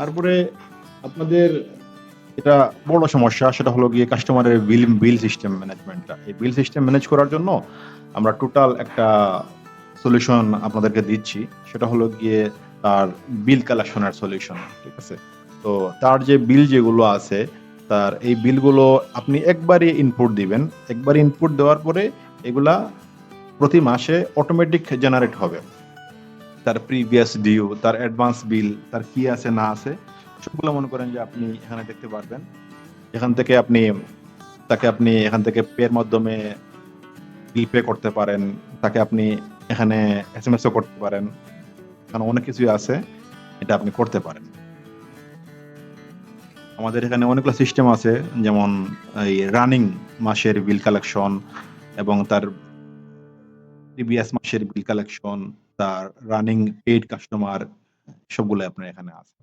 তারপরে আপনাদের এটা বড় সমস্যা, সেটা হলো গিয়ে কাস্টমারের বিল বিল সিস্টেম ম্যানেজমেন্টটা এই বিল সিস্টেম ম্যানেজ করার জন্য আমরা টোটাল একটা সলিউশন আপনাদেরকে দিচ্ছি। সেটা হলো গিয়ে তার বিল কালেকশনের সলিউশন ঠিক আছে? তো তার যে বিল যেগুলো আছে, তার এই বিলগুলো আপনি একবারই ইনপুট দিবেন। একবার ইনপুট দেওয়ার পরে এগুলা প্রতি মাসে অটোমেটিক জেনারেট হবে। তার প্রিভিয়াস ডিউ তার অ্যাডভান্স বিল তার কি আছে না আছে, সবগুলো মনে করেন যে আপনি এখানে দেখতে পারবেন। এখান থেকে আপনি, তাকে আপনি এখান থেকে পের মাধ্যমে বিল পে করতে পারেন, তাকে আপনি এখানে এস এম এসও করতে পারেন। এখানে অনেক কিছুই আছে, এটা আপনি করতে পারেন। আমাদের এখানে অনেকগুলো সিস্টেম আছে, যেমন এই রানিং মাসের বিল কালেকশন এবং তার প্রিভিয়াস মাসের বিল কালেকশন তার রানিং পেইড কাস্টমার সবগুলো আপনার এখানে আছে।